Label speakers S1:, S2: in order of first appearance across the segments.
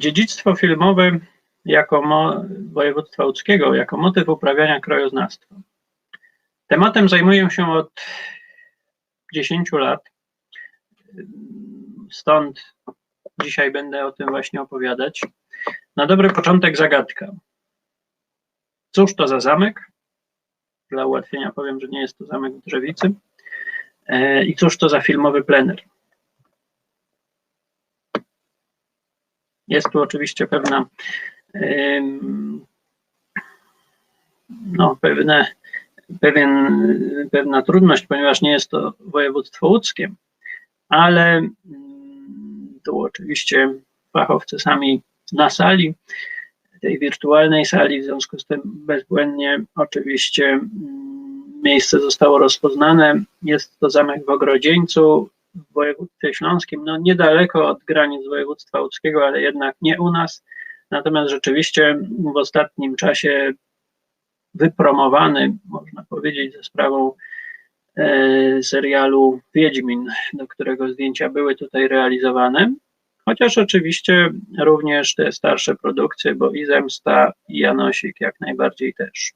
S1: Dziedzictwo filmowe jako mo- województwa łódzkiego, jako motyw uprawiania krajoznawstwa. Tematem zajmuję się od 10 lat. Stąd dzisiaj będę o tym właśnie opowiadać. Na dobry początek zagadka. Cóż to za zamek? Dla ułatwienia powiem, że nie jest to zamek w Drzewicy. E, I cóż to za filmowy plener? Jest tu oczywiście pewna no, pewne, pewien, pewna trudność, ponieważ nie jest to województwo łódzkie, ale mm, tu oczywiście fachowcy sami na sali, tej wirtualnej sali, w związku z tym bezbłędnie oczywiście mm, miejsce zostało rozpoznane. Jest to zamek w Ogrodzieńcu w województwie śląskim, no niedaleko od granic województwa łódzkiego, ale jednak nie u nas. Natomiast rzeczywiście w ostatnim czasie wypromowany, można powiedzieć, ze sprawą e, serialu Wiedźmin, do którego zdjęcia były tutaj realizowane. Chociaż oczywiście również te starsze produkcje, bo i Zemsta, i Janosik jak najbardziej też.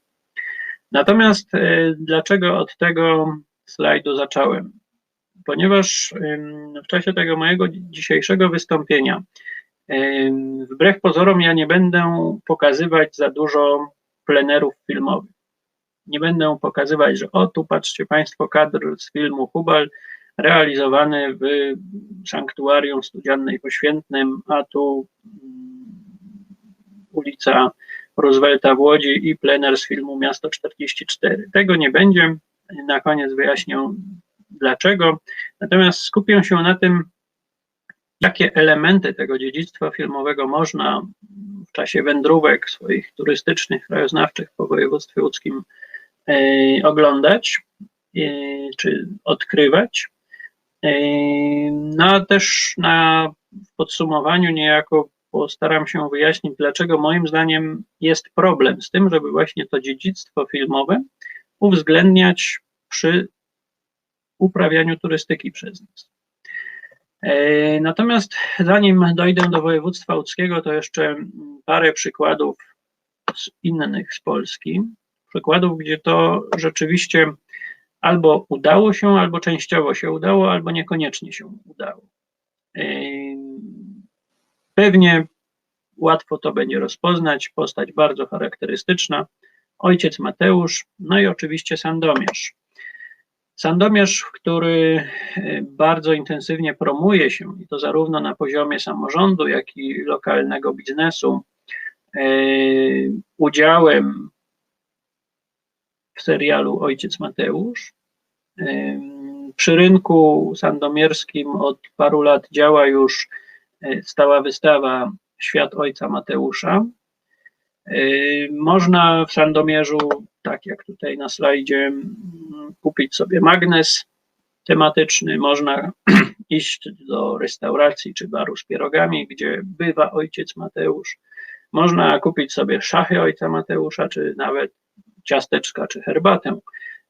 S1: Natomiast e, dlaczego od tego slajdu zacząłem? Ponieważ w czasie tego mojego dzisiejszego wystąpienia, wbrew pozorom, ja nie będę pokazywać za dużo plenerów filmowych. Nie będę pokazywać, że o tu patrzcie Państwo kadr z filmu Hubal realizowany w sanktuarium studiannej poświętnym, a tu mm, ulica Roosevelta w Łodzi i plener z filmu Miasto 44. Tego nie będzie. Na koniec wyjaśnię dlaczego. Natomiast skupię się na tym, jakie elementy tego dziedzictwa filmowego można w czasie wędrówek swoich turystycznych, krajoznawczych po województwie łódzkim e, oglądać e, czy odkrywać. E, no a też na podsumowaniu niejako postaram się wyjaśnić, dlaczego moim zdaniem jest problem z tym, żeby właśnie to dziedzictwo filmowe uwzględniać przy uprawianiu turystyki przez nas. E, natomiast zanim dojdę do województwa łódzkiego, to jeszcze parę przykładów z innych z Polski. Przykładów, gdzie to rzeczywiście albo udało się, albo częściowo się udało, albo niekoniecznie się udało. E, pewnie łatwo to będzie rozpoznać. Postać bardzo charakterystyczna. Ojciec Mateusz, no i oczywiście Sandomierz. Sandomierz, który e, bardzo intensywnie promuje się, i to zarówno na poziomie samorządu, jak i lokalnego biznesu, e, udziałem w serialu Ojciec Mateusz. E, przy rynku sandomierskim od paru lat działa już stała wystawa Świat Ojca Mateusza. Można w Sandomierzu tak jak tutaj na slajdzie, kupić sobie magnes tematyczny. Można iść do restauracji czy baru z pierogami, gdzie bywa ojciec Mateusz. Można kupić sobie szachy ojca Mateusza, czy nawet ciasteczka, czy herbatę.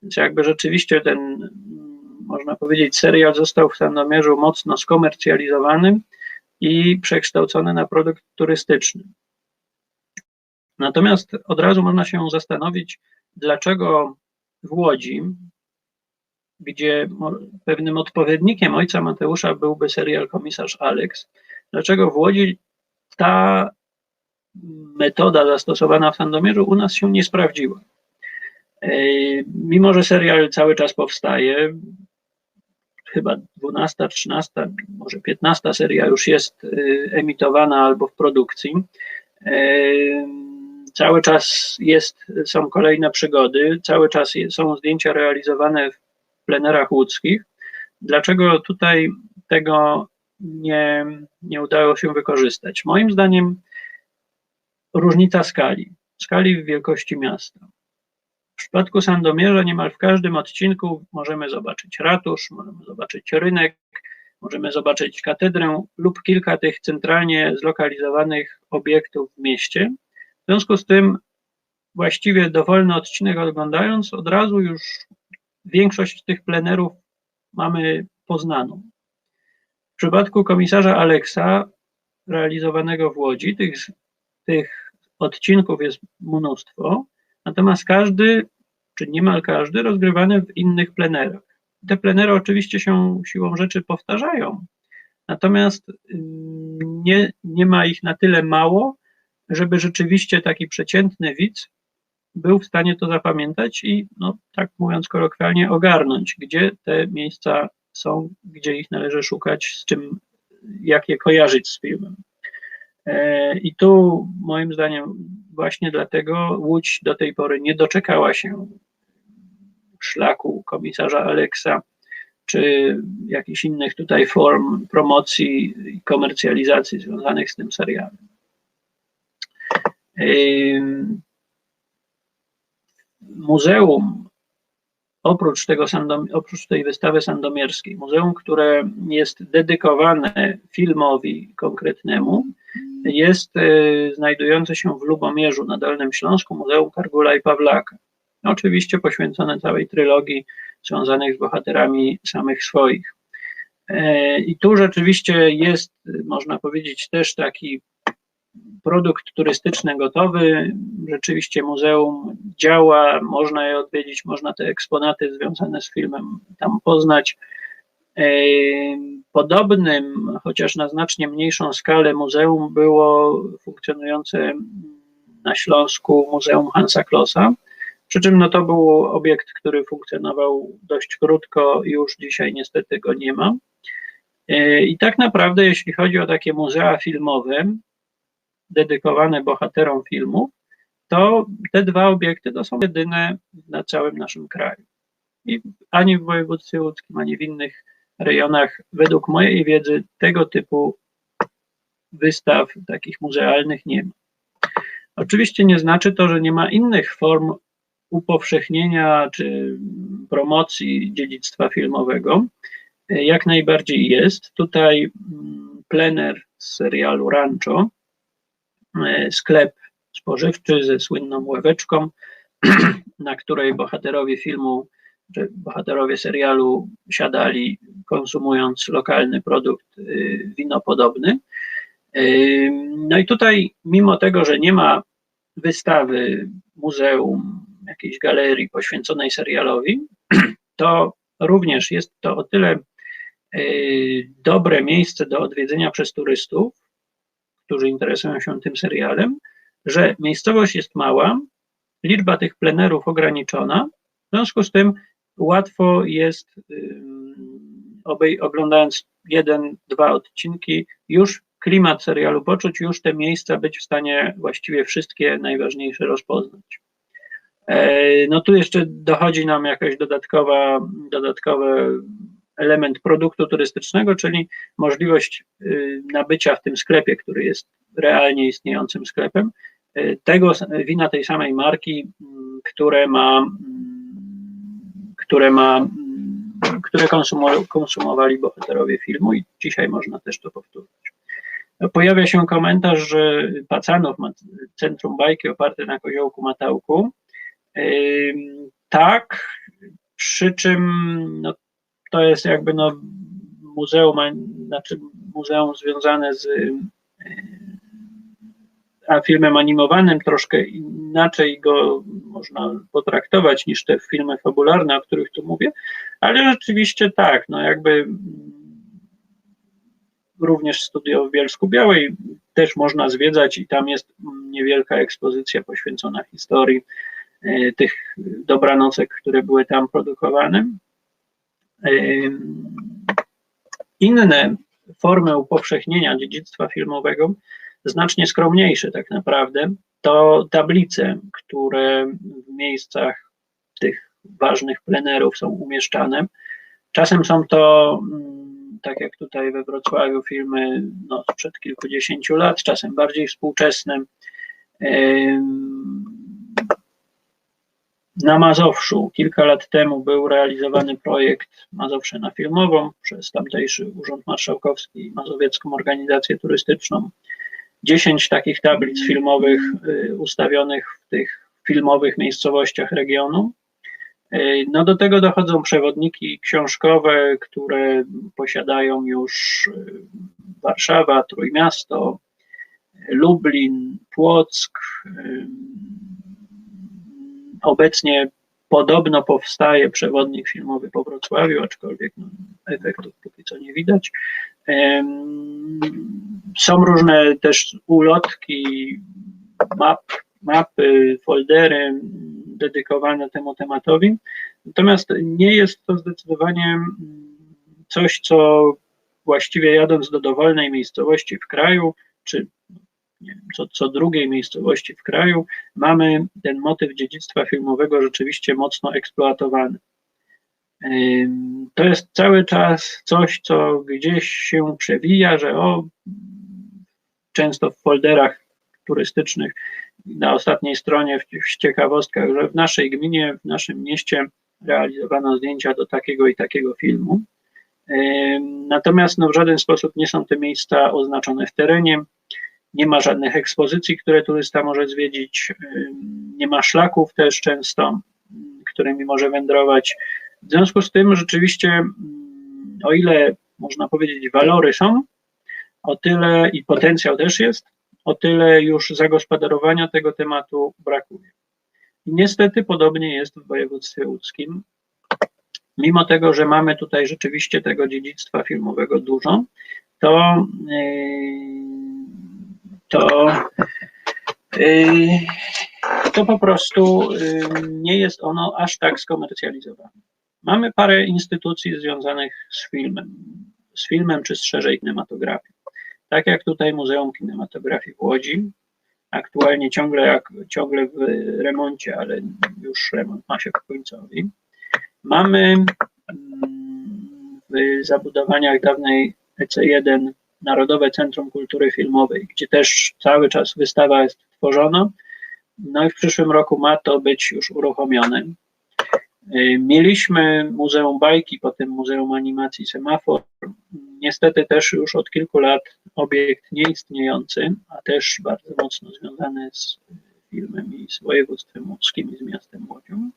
S1: Więc jakby rzeczywiście ten, można powiedzieć, serial został w Sandomierzu mocno skomercjalizowany i przekształcony na produkt turystyczny. Natomiast od razu można się zastanowić, dlaczego w Łodzi, gdzie pewnym odpowiednikiem ojca Mateusza byłby serial Komisarz Alex, dlaczego w Łodzi ta metoda zastosowana w Sandomierzu u nas się nie sprawdziła. E, mimo, że serial cały czas powstaje, chyba 12, 13, może 15 seria już jest e, emitowana albo w produkcji. Cały czas jest, są kolejne przygody, cały czas są zdjęcia realizowane w plenerach łódzkich. Dlaczego tutaj tego nie, nie udało się wykorzystać? Moim zdaniem różnica skali, skali w wielkości miasta. W przypadku Sandomierza niemal w każdym odcinku możemy zobaczyć ratusz, możemy zobaczyć rynek, możemy zobaczyć katedrę lub kilka tych centralnie zlokalizowanych obiektów w mieście. W związku z tym właściwie dowolny odcinek oglądając, od razu już większość tych plenerów mamy poznaną. W przypadku komisarza Aleksa realizowanego w Łodzi. Tych, tych odcinków jest mnóstwo, natomiast każdy, czy niemal każdy, rozgrywany w innych plenerach. Te plenery oczywiście się siłą rzeczy powtarzają, natomiast nie, nie ma ich na tyle mało, żeby rzeczywiście taki przeciętny widz był w stanie to zapamiętać i, no, tak mówiąc kolokwialnie, ogarnąć, gdzie te miejsca są, gdzie ich należy szukać, z czym, jak je kojarzyć z filmem. E, I tu moim zdaniem właśnie dlatego Łódź do tej pory nie doczekała się szlaku komisarza Aleksa, czy jakichś innych tutaj form promocji i komercjalizacji związanych z tym serialem. Muzeum, oprócz, tego oprócz tej wystawy sandomierskiej, muzeum, które jest dedykowane filmowi konkretnemu, jest y, znajdujące się w Lubomierzu na Dolnym Śląsku, Muzeum Kargula i Pawlaka. Oczywiście poświęcone całej trylogii związanych z bohaterami samych swoich. E, I tu rzeczywiście jest, można powiedzieć, też taki produkt turystyczny gotowy. Rzeczywiście muzeum działa, można je odwiedzić, można te eksponaty związane z filmem tam poznać. E, podobnym, chociaż na znacznie mniejszą skalę, muzeum było funkcjonujące na Śląsku Muzeum Hansa Klossa. Przy czym no, to był obiekt, który funkcjonował dość krótko, już dzisiaj niestety go nie ma. E, I tak naprawdę, jeśli chodzi o takie muzea filmowe, dedykowane bohaterom filmów, to te dwa obiekty to są jedyne na całym naszym kraju. I ani w województwie łódzkim, ani w innych rejonach, według mojej wiedzy, tego typu wystaw takich muzealnych nie ma. Oczywiście nie znaczy to, że nie ma innych form upowszechnienia czy promocji dziedzictwa filmowego. Jak najbardziej jest. Tutaj mm, plener z serialu Rancho sklep spożywczy ze słynną łeweczką, na której bohaterowie filmu, czy bohaterowie serialu siadali, konsumując lokalny produkt e, winopodobny. E, no i tutaj, mimo tego, że nie ma wystawy, muzeum, jakiejś galerii poświęconej serialowi, to również jest to o tyle dobre miejsce do odwiedzenia przez turystów, którzy interesują się tym serialem, że miejscowość jest mała, liczba tych plenerów ograniczona, w związku z tym łatwo jest, obej, oglądając jeden, dwa odcinki, już klimat serialu poczuć, już te miejsca być w stanie właściwie wszystkie najważniejsze rozpoznać. E, no tu jeszcze dochodzi nam jakaś dodatkowa, dodatkowe element produktu turystycznego, czyli możliwość y, nabycia w tym sklepie, który jest realnie istniejącym sklepem, y, tego wina tej samej marki, mm, które ma, mm, które ma, mm, które konsumowali bohaterowie filmu i dzisiaj można też to powtórzyć. Pojawia się komentarz, że Pacanów ma centrum bajki oparte na koziołku Matałku. Tak, przy czym no, to jest jakby no muzeum, znaczy muzeum związane z e, a filmem animowanym troszkę inaczej go można potraktować niż te filmy fabularne, o których tu mówię, ale rzeczywiście tak, no jakby również studio w Bielsku Białej też można zwiedzać i tam jest niewielka ekspozycja poświęcona historii e, tych dobranocek, które były tam produkowane. Inne formy upowszechnienia dziedzictwa filmowego, znacznie skromniejsze tak naprawdę, to tablice, które w miejscach tych ważnych plenerów są umieszczane. Czasem są to, mm, tak jak tutaj we Wrocławiu, filmy no, sprzed kilkudziesięciu lat, czasem bardziej współczesne. Na Mazowszu kilka lat temu był realizowany projekt Mazowsze na filmową przez tamtejszy Urząd Marszałkowski i Mazowiecką Organizację Turystyczną. Dziesięć takich tablic filmowych y, ustawionych w tych filmowych miejscowościach regionu. No do tego dochodzą przewodniki książkowe, które posiadają już Warszawa, Trójmiasto, Lublin, Płock. Obecnie podobno powstaje przewodnik filmowy po Wrocławiu, aczkolwiek no, efektów póki co nie widać. Są różne też ulotki, map, mapy, foldery dedykowane temu tematowi. Natomiast nie jest to zdecydowanie coś, co właściwie jadąc do dowolnej miejscowości w kraju, czy co, co drugiej miejscowości w kraju, mamy ten motyw dziedzictwa filmowego rzeczywiście mocno eksploatowany. To jest cały czas coś, co gdzieś się przewija, że o, często w folderach turystycznych na ostatniej stronie w ciekawostkach, że w naszej gminie, w naszym mieście realizowano zdjęcia do takiego i takiego filmu. Natomiast no, w żaden sposób nie są te miejsca oznaczone w terenie, nie ma żadnych ekspozycji, które turysta może zwiedzić, nie ma szlaków też często, którymi może wędrować. W związku z tym rzeczywiście, o ile można powiedzieć walory są, o tyle i potencjał też jest, o tyle już zagospodarowania tego tematu brakuje. I niestety podobnie jest w województwie łódzkim. Mimo tego, że mamy tutaj rzeczywiście tego dziedzictwa filmowego dużo, to, yy, to, yy, to po prostu yy, nie jest ono aż tak skomercjalizowane. Mamy parę instytucji związanych z filmem, z filmem czy z szerzej kinematografią. Tak jak tutaj Muzeum Kinematografii w Łodzi, aktualnie ciągle, jak, ciągle w remoncie, ale już remont ma się w końcowi. Mamy mm, w zabudowaniach dawnej EC1 Narodowe Centrum Kultury Filmowej, gdzie też cały czas wystawa jest tworzona. No i w przyszłym roku ma to być już uruchomione. Y, mieliśmy Muzeum Bajki, potem Muzeum Animacji Semafor. Niestety też już od kilku lat obiekt nieistniejący, a też bardzo mocno związany z filmem i z województwem łódzkim i z miastem Łodzią.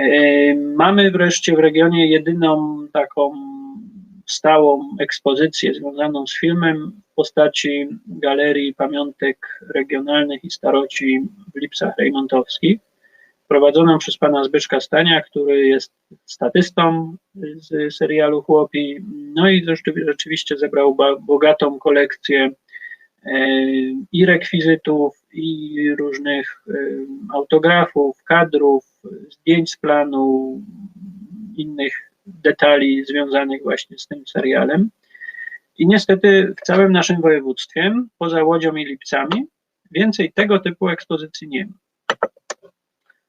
S1: Y, mamy wreszcie w regionie jedyną taką stałą ekspozycję związaną z filmem w postaci Galerii Pamiątek Regionalnych i Staroci w Lipsach Rejmontowskich prowadzoną przez pana Zbyszka Stania, który jest statystą z serialu Chłopi, no i rzeczywiście zebrał bogatą kolekcję e, i rekwizytów, i różnych e, autografów, kadrów, zdjęć z planu, innych detali związanych właśnie z tym serialem. I niestety w całym naszym województwie, poza Łodzią i Lipcami, więcej tego typu ekspozycji nie ma.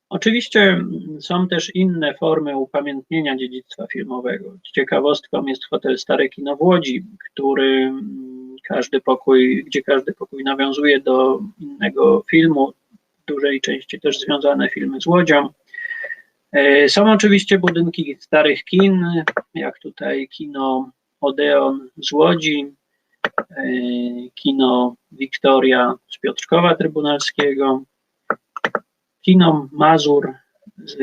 S1: Oczywiście są też inne formy upamiętnienia dziedzictwa filmowego. Ciekawostką jest hotel Stare Kino w Łodzi, który każdy pokój, gdzie każdy pokój nawiązuje do innego filmu, w dużej części też związane filmy z Łodzią. E, są oczywiście budynki starych kin, jak tutaj kino Odeon z Łodzi, e, kino Wiktoria z Piotrkowa Trybunalskiego, kino Mazur z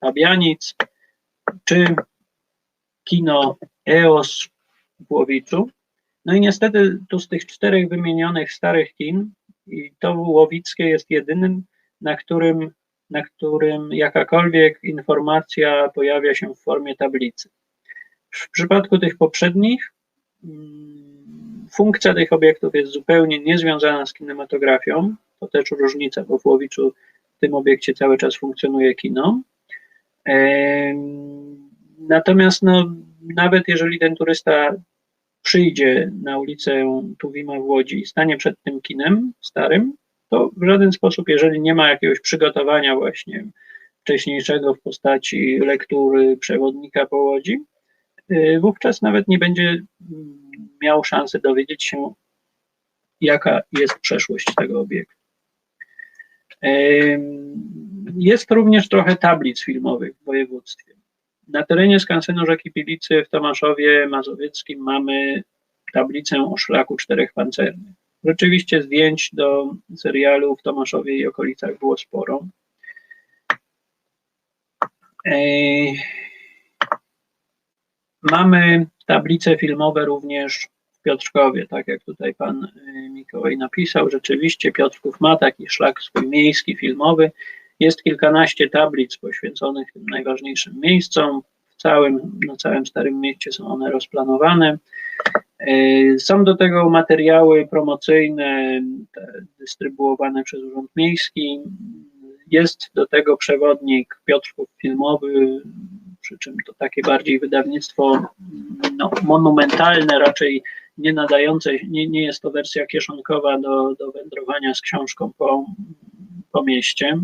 S1: Pabianic, czy kino EOS w Łowiczu. No i niestety tu z tych czterech wymienionych starych kin, i to Łowickie jest jedynym, na którym, na którym jakakolwiek informacja pojawia się w formie tablicy. W przypadku tych poprzednich mm, funkcja tych obiektów jest zupełnie niezwiązana z kinematografią, to też różnica, bo w Łowiczu w tym obiekcie cały czas funkcjonuje kino. Natomiast no, nawet jeżeli ten turysta przyjdzie na ulicę Tuwima w Łodzi i stanie przed tym kinem starym, to w żaden sposób, jeżeli nie ma jakiegoś przygotowania właśnie wcześniejszego w postaci lektury przewodnika po Łodzi, y, wówczas nawet nie będzie mm, miał szansy dowiedzieć się, jaka jest przeszłość tego obiektu. Jest również trochę tablic filmowych w województwie. Na terenie skansenu rzeki Pilicy w Tomaszowie Mazowieckim mamy tablicę o szlaku czterech pancernych. Rzeczywiście zdjęć do serialu w Tomaszowie i okolicach było sporo. Mamy tablice filmowe również w Piotrkowie, tak jak tutaj pan y, Mikołaj napisał. Rzeczywiście Piotrków ma taki szlak swój miejski, filmowy. Jest kilkanaście tablic poświęconych tym najważniejszym miejscom. W całym, na całym Starym Mieście są one rozplanowane. Y, Są do tego materiały promocyjne dystrybuowane przez Urząd Miejski. Jest do tego przewodnik Piotrków Filmowy, przy czym to takie bardziej wydawnictwo no, monumentalne, raczej nie nadające, nie, nie jest to wersja kieszonkowa do, do wędrowania z książką po, po mieście.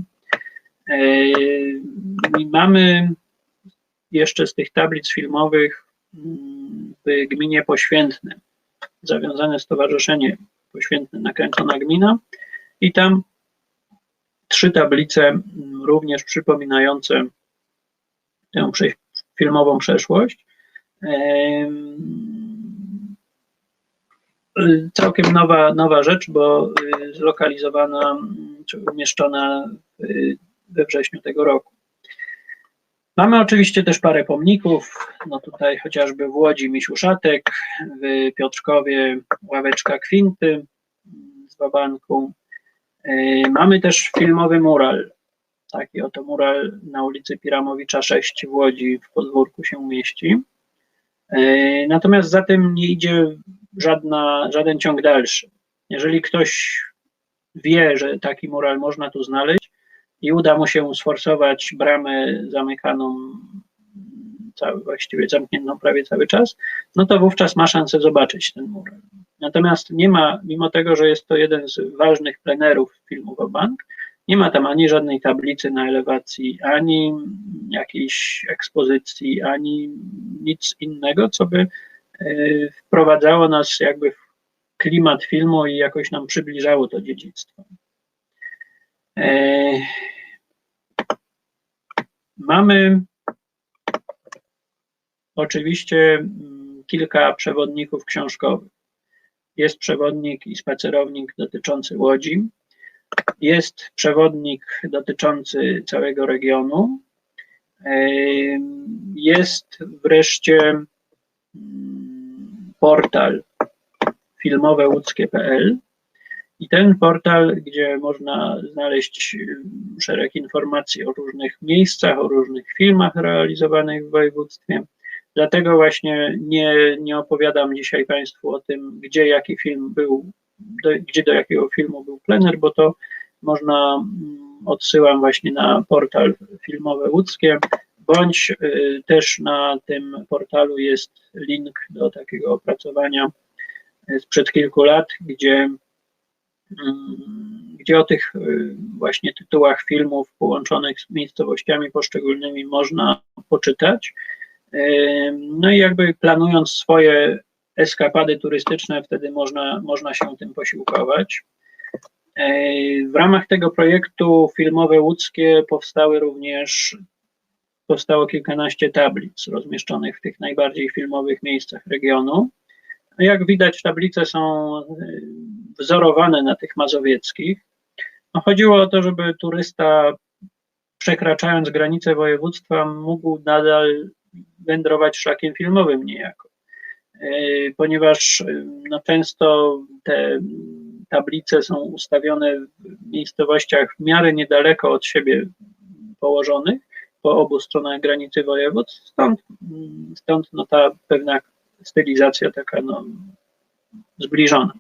S1: Yy, I mamy jeszcze z tych tablic filmowych mm, w gminie Poświętne zawiązane stowarzyszenie Poświętne Nakręcona Gmina i tam trzy tablice mm, również przypominające tę filmową przeszłość. Em, Całkiem nowa, nowa rzecz, bo y, zlokalizowana mm, czy umieszczona y, we wrześniu tego roku. Mamy oczywiście też parę pomników, no tutaj chociażby w Łodzi Misiuszatek, w Piotrkowie Ławeczka Kwinty z Wabanku. Y, Mamy też filmowy mural, taki oto mural na ulicy Piramowicza 6 w Łodzi w podwórku się mieści. E, Natomiast za tym nie idzie żadna, żaden ciąg dalszy. Jeżeli ktoś wie, że taki mural można tu znaleźć i uda mu się sforsować bramę zamykaną, cały, właściwie zamkniętą prawie cały czas, no to wówczas ma szansę zobaczyć ten mural. Natomiast nie ma, mimo tego, że jest to jeden z ważnych plenerów filmu Bank, nie ma tam ani żadnej tablicy na elewacji, ani jakiejś ekspozycji, ani nic innego, co by e, wprowadzało nas jakby w klimat filmu i jakoś nam przybliżało to dziedzictwo. Mamy oczywiście mm, kilka przewodników książkowych. Jest przewodnik i spacerownik dotyczący Łodzi, jest przewodnik dotyczący całego regionu. Jest wreszcie mm, portal filmowełódzkie.pl i ten portal, gdzie można znaleźć mm, szereg informacji o różnych miejscach, o różnych filmach realizowanych w województwie. Dlatego właśnie nie, nie opowiadam dzisiaj Państwu o tym, gdzie jaki film był, do, gdzie do jakiego filmu był plener, bo to można, mm, odsyłam właśnie na portal filmowe łódzkie, bądź y, też na tym portalu jest link do takiego opracowania y, sprzed kilku lat, gdzie, gdzie o tych y, właśnie tytułach filmów połączonych z miejscowościami poszczególnymi można poczytać. Y, No i jakby planując swoje eskapady turystyczne, wtedy można, można się tym posiłkować. E, W ramach tego projektu filmowe łódzkie powstały również powstało kilkanaście tablic rozmieszczonych w tych najbardziej filmowych miejscach regionu. No Jak widać, tablice są e, wzorowane na tych mazowieckich. No chodziło o to, żeby turysta przekraczając granice województwa mógł nadal wędrować szlakiem filmowym niejako. E, Ponieważ e, no, często te tablice są ustawione w miejscowościach w miarę niedaleko od siebie położonych, po obu stronach granicy województw, stąd, stąd no, ta pewna stylizacja taka no, zbliżona.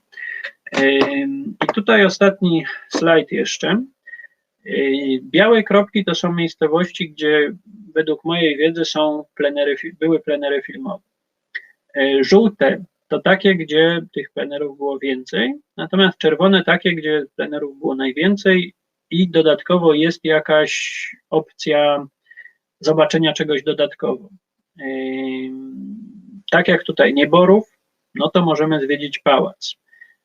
S1: I tutaj ostatni slajd jeszcze. Białe kropki to są miejscowości, gdzie według mojej wiedzy są plenery, były plenery filmowe. Żółte to takie, gdzie tych plenerów było więcej, natomiast czerwone takie, gdzie plenerów było najwięcej i dodatkowo jest jakaś opcja zobaczenia czegoś dodatkowo. Tak jak tutaj Nieborów, no to możemy zwiedzić pałac.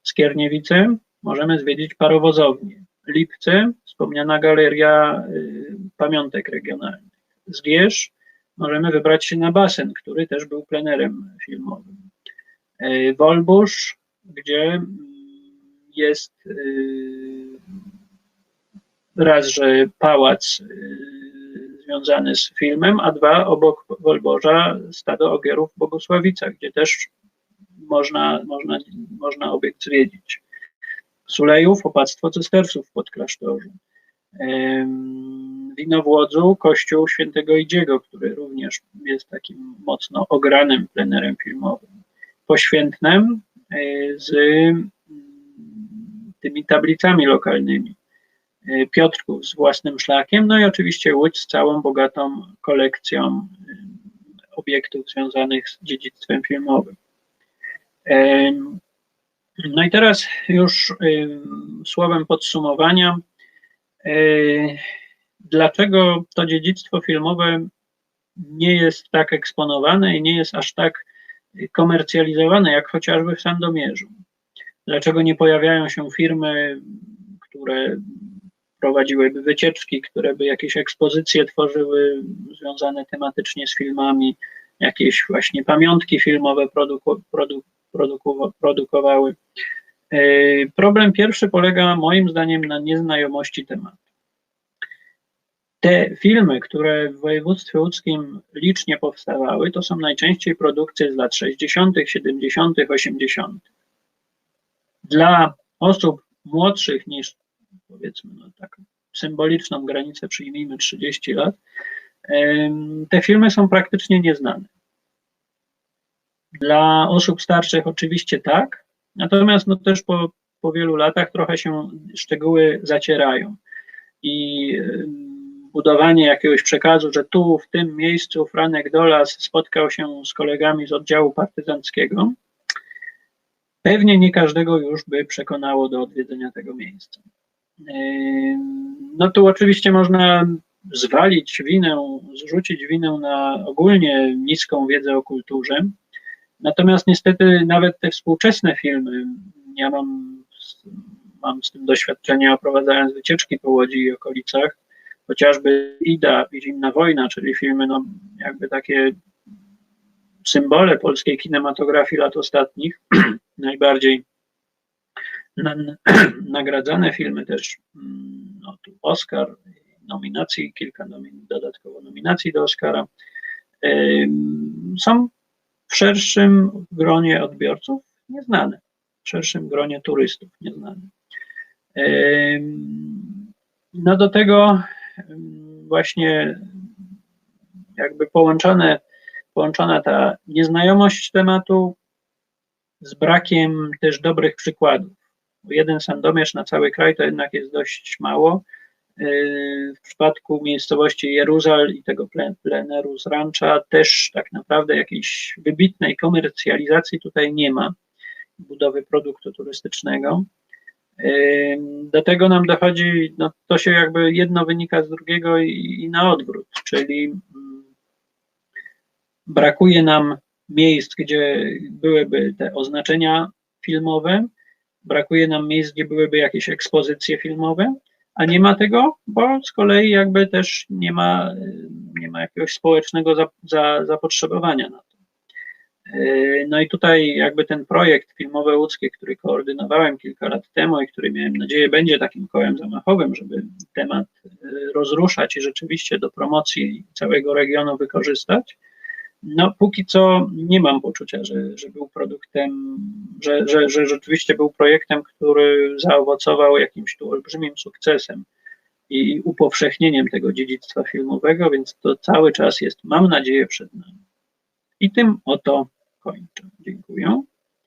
S1: Skierniewice możemy zwiedzić parowozownię. Lipce, wspomniana galeria y, pamiątek regionalnych. Zgierz, możemy wybrać się na basen, który też był plenerem filmowym. Y, Wolbusz, gdzie mm, jest y, raz, że pałac y, związany z filmem, a dwa obok Wolborza stado ogierów w Bogusławicach, gdzie też można, można, można obiekt zwiedzić. Sulejów, opactwo cystersów w Podklasztorzu. Wino w kościół świętego Idziego, który również jest takim mocno ogranym plenerem filmowym. Poświętnem e, z mm, tymi tablicami lokalnymi. E, Piotrków z własnym szlakiem, no i oczywiście Łódź z całą bogatą kolekcją obiektów związanych z dziedzictwem filmowym. No i teraz już słowem podsumowania, dlaczego to dziedzictwo filmowe nie jest tak eksponowane i nie jest aż tak komercjalizowane, jak chociażby w Sandomierzu. Dlaczego nie pojawiają się firmy, które prowadziłyby wycieczki, które by jakieś ekspozycje tworzyły związane tematycznie z filmami, jakieś właśnie pamiątki filmowe produku, produ, produku, produkowały. E, problem pierwszy polega moim zdaniem na nieznajomości tematu. Te filmy, które w województwie łódzkim licznie powstawały, to są najczęściej produkcje z lat 60., 70., 80. Dla osób młodszych niż powiedzmy no, taką symboliczną granicę przyjmijmy 30 lat, te filmy są praktycznie nieznane. Dla osób starszych oczywiście tak, natomiast no też po, po wielu latach trochę się szczegóły zacierają i budowanie jakiegoś przekazu, że tu w tym miejscu Franek Dolas spotkał się z kolegami z oddziału partyzanckiego, pewnie nie każdego już by przekonało do odwiedzenia tego miejsca. No tu oczywiście można zwalić winę, zrzucić winę na ogólnie niską wiedzę o kulturze. Natomiast niestety nawet te współczesne filmy, ja mam, mam z tym doświadczenie oprowadzając wycieczki po Łodzi i okolicach, chociażby Ida i Zimna Wojna, czyli filmy no, jakby takie symbole polskiej kinematografii lat ostatnich, najbardziej nagradzane filmy też, mm, no, tu Oscar, nominacji, kilka nomin dodatkowo nominacji do Oscara, są w szerszym gronie odbiorców nieznane, w szerszym gronie turystów nieznane. No do tego właśnie jakby połączone, połączona ta nieznajomość tematu z brakiem też dobrych przykładów jeden sandomierz na cały kraj to jednak jest dość mało. Yy, w przypadku miejscowości Jeruzal i tego pleneru z rancza też tak naprawdę jakiejś wybitnej komercjalizacji tutaj nie ma, budowy produktu turystycznego. Yy, do tego nam dochodzi, no to się jakby jedno wynika z drugiego i, i na odwrót, czyli mm, brakuje nam miejsc, gdzie byłyby te oznaczenia filmowe, brakuje nam miejsc, gdzie byłyby jakieś ekspozycje filmowe, a nie ma tego, bo z kolei jakby też nie ma, nie ma jakiegoś społecznego za, za, zapotrzebowania na to. No i tutaj jakby ten projekt filmowe łódzkie, który koordynowałem kilka lat temu i który miałem nadzieję będzie takim kołem zamachowym, żeby temat rozruszać i rzeczywiście do promocji całego regionu wykorzystać, no, póki co nie mam poczucia, że, że był produktem, że, że, że rzeczywiście był projektem, który zaowocował jakimś tu olbrzymim sukcesem i upowszechnieniem tego dziedzictwa filmowego, więc to cały czas jest, mam nadzieję, przed nami. I tym oto kończę. Dziękuję.